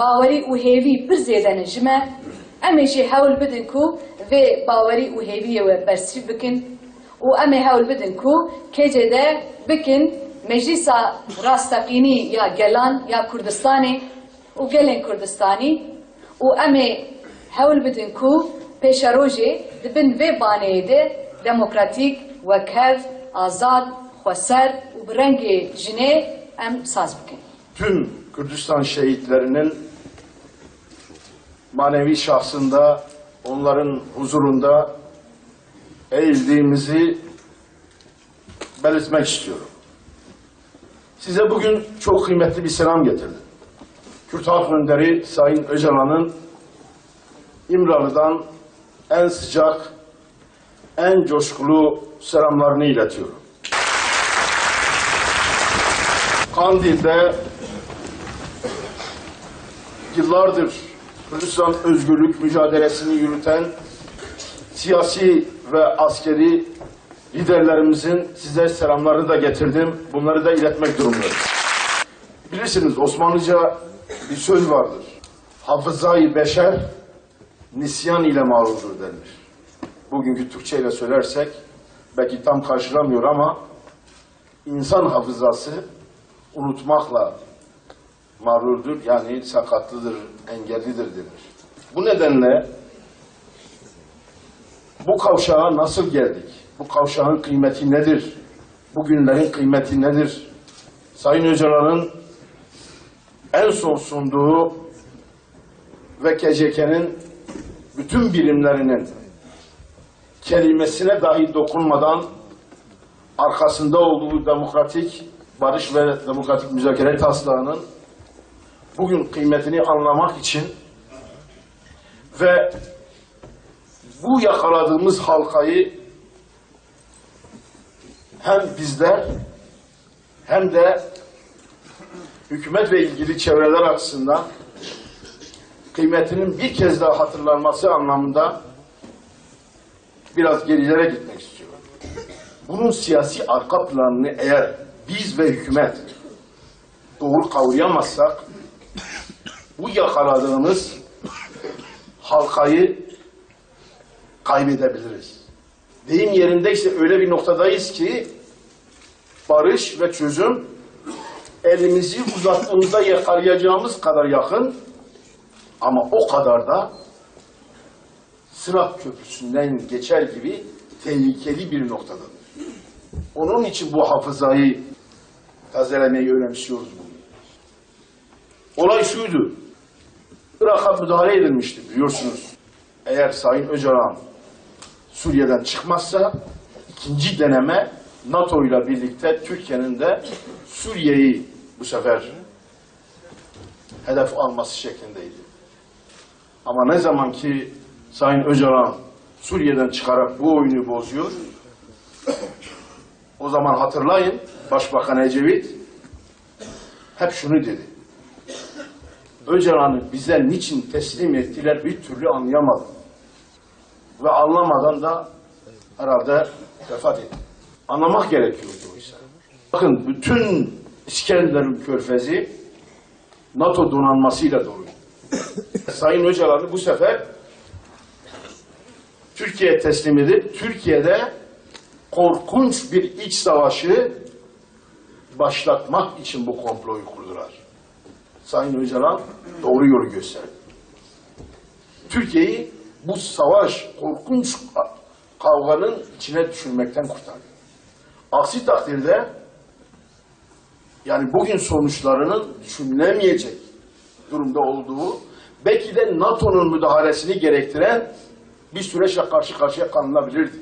باوەری و هێوی پر زێدەنە ژمە ئەمێژی هەول بدن و vê باوەری û hêviyê bersiv bikin. Û em ê hewl bidin ku kêcê de bikin meclîsa rastaqînî ya gelan ya Kurdistanê û gelên Kurdistanî. Û em ê hewl bidin ku pêşerojê dibin vê baneyê de demokratîk, wekhev, azad, xweser û bi rengê jinê em saz bikin. tüm Kürdistan şehitlerinin manevi şahsında onların huzurunda eğildiğimizi belirtmek istiyorum. Size bugün çok kıymetli bir selam getirdim. Kürt Halk Önderi Sayın Öcalan'ın İmralı'dan en sıcak, en coşkulu selamlarını iletiyorum. Kandil'de yıllardır Kürdistan özgürlük mücadelesini yürüten siyasi ve askeri liderlerimizin size selamlarını da getirdim. Bunları da iletmek durumundayım. Bilirsiniz Osmanlıca bir söz vardır. Hafızayı beşer nisyan ile mağrurdur denir. Bugünkü Türkçe ile söylersek belki tam karşılamıyor ama insan hafızası unutmakla mağrurdur yani sakatlıdır, engellidir denir. Bu nedenle bu kavşağa nasıl geldik? Bu kavşağın kıymeti nedir? Bugünlerin kıymeti nedir? Sayın Öcalan'ın en son sunduğu ve KCK'nin bütün birimlerinin kelimesine dahi dokunmadan arkasında olduğu demokratik barış ve demokratik müzakere taslağının bugün kıymetini anlamak için ve bu yakaladığımız halkayı hem bizler hem de hükümet ve ilgili çevreler açısından kıymetinin bir kez daha hatırlanması anlamında biraz gerilere gitmek istiyorum. Bunun siyasi arka planını eğer biz ve hükümet doğru kavrayamazsak bu yakaladığımız halkayı kaybedebiliriz. Deyim yerindeyse öyle bir noktadayız ki barış ve çözüm elimizi uzattığımızda yakalayacağımız kadar yakın ama o kadar da Sırat Köprüsü'nden geçer gibi tehlikeli bir noktadadır. Onun için bu hafızayı tazelemeyi önemsiyoruz bugün. Olay şuydu. Irak'a müdahale edilmişti biliyorsunuz. Eğer Sayın Öcalan Suriye'den çıkmazsa ikinci deneme NATO ile birlikte Türkiye'nin de Suriye'yi bu sefer hedef alması şeklindeydi. Ama ne zaman ki Sayın Öcalan Suriye'den çıkarak bu oyunu bozuyor, o zaman hatırlayın Başbakan Ecevit hep şunu dedi. Öcalan'ı bize niçin teslim ettiler bir türlü anlayamadım. Ve anlamadan da herhalde vefat etti. Anlamak gerekiyordu oysa. Bakın bütün İskenderun körfezi NATO donanmasıyla dolu. Sayın Öcalan'ı bu sefer Türkiye'ye teslim edip Türkiye'de korkunç bir iç savaşı başlatmak için bu komployu kurdular. Sayın Öcalan doğru yolu gösterdi. Türkiye'yi bu savaş, korkunç kavganın içine düşürmekten kurtardı. Aksi takdirde yani bugün sonuçlarının düşünülemeyecek durumda olduğu belki de NATO'nun müdahalesini gerektiren bir süreçle karşı karşıya kalınabilirdi.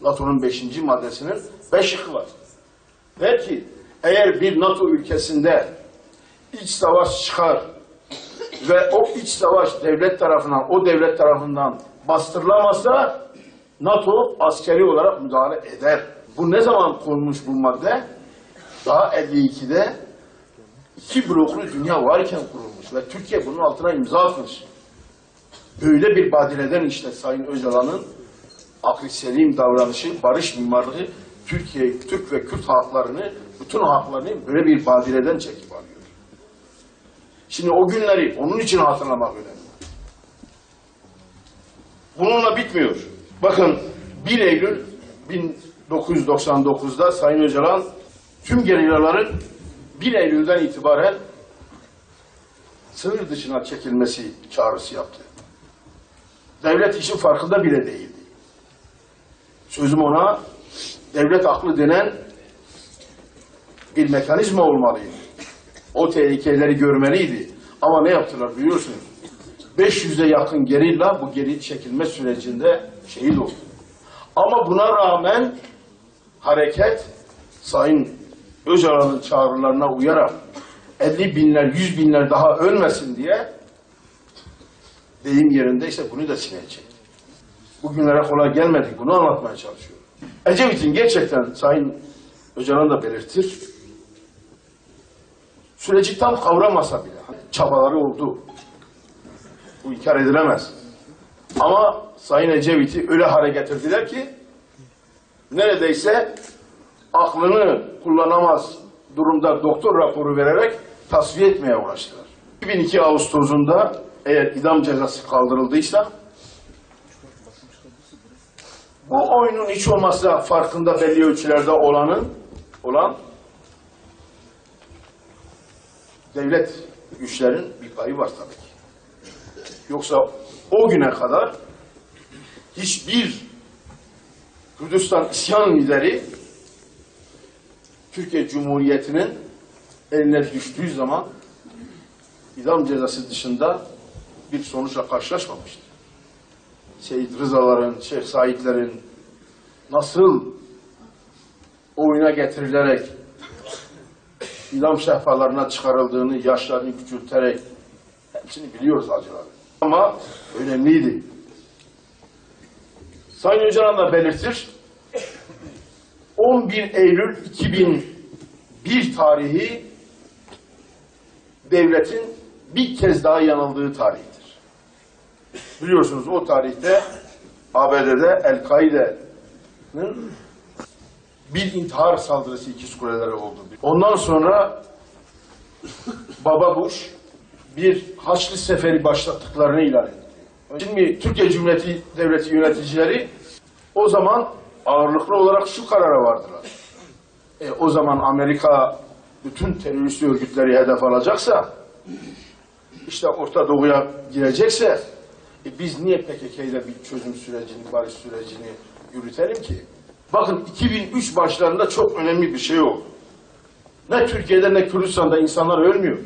NATO'nun beşinci maddesinin beş şıkkı var. Der ki eğer bir NATO ülkesinde iç savaş çıkar ve o iç savaş devlet tarafından, o devlet tarafından bastırılamazsa NATO askeri olarak müdahale eder. Bu ne zaman konmuş bu madde? Daha 52'de iki bloklu dünya varken kurulmuş ve Türkiye bunun altına imza atmış. Böyle bir badireden işte Sayın Öcalan'ın aklı selim davranışı, barış mimarlığı Türkiye, Türk ve Kürt halklarını, bütün halklarını böyle bir badireden çekip alıyor. Şimdi o günleri onun için hatırlamak önemli. Bununla bitmiyor. Bakın 1 Eylül 1999'da Sayın Öcalan tüm gerillaların 1 Eylül'den itibaren sınır dışına çekilmesi çağrısı yaptı. Devlet işin farkında bile değildi. Sözüm ona devlet aklı denen bir mekanizma olmalıydı. O tehlikeleri görmeliydi. Ama ne yaptılar biliyorsunuz? 500'e yakın gerilla bu geri çekilme sürecinde şehit oldu. Ama buna rağmen hareket Sayın Öcalan'ın çağrılarına uyarak 50 binler, 100 binler daha ölmesin diye deyim yerinde ise bunu da silecek. Bugünlere kolay gelmedik. Bunu anlatmaya çalışıyorum. Ecevit'in gerçekten Sayın Öcalan da belirtir. Süreci tam kavramasa bile çabaları oldu. Bu inkar edilemez. Ama Sayın Ecevit'i öyle hale getirdiler ki neredeyse aklını kullanamaz durumda doktor raporu vererek tasfiye etmeye uğraştılar. 2002 Ağustos'unda eğer idam cezası kaldırıldıysa bu oyunun hiç olmazsa farkında belli ölçülerde olanın olan devlet güçlerin bir payı var tabii ki. Yoksa o güne kadar hiçbir Kürdistan isyan lideri Türkiye Cumhuriyeti'nin eline düştüğü zaman idam cezası dışında bir sonuçla karşılaşmamıştı. Seyit Rızaların, Şeyh Saidlerin nasıl oyuna getirilerek idam şehpalarına çıkarıldığını, yaşlarını küçülterek hepsini biliyoruz acıları. Ama önemliydi. Sayın Öcalan da belirtir. 11 Eylül 2001 tarihi devletin bir kez daha yanıldığı tarihtir. Biliyorsunuz o tarihte ABD'de El-Kaide'nin bir intihar saldırısı ikiz kulelere oldu. Ondan sonra Baba Bush bir Haçlı Seferi başlattıklarını ilan etti. Şimdi Türkiye Cumhuriyeti Devleti yöneticileri o zaman ağırlıklı olarak şu karara vardılar. E, o zaman Amerika bütün terörist örgütleri hedef alacaksa işte Orta Doğu'ya girecekse e, biz niye PKK'yle bir çözüm sürecini, barış sürecini yürütelim ki? Bakın 2003 başlarında çok önemli bir şey oldu. Ne Türkiye'de ne Kürdistan'da insanlar ölmüyor.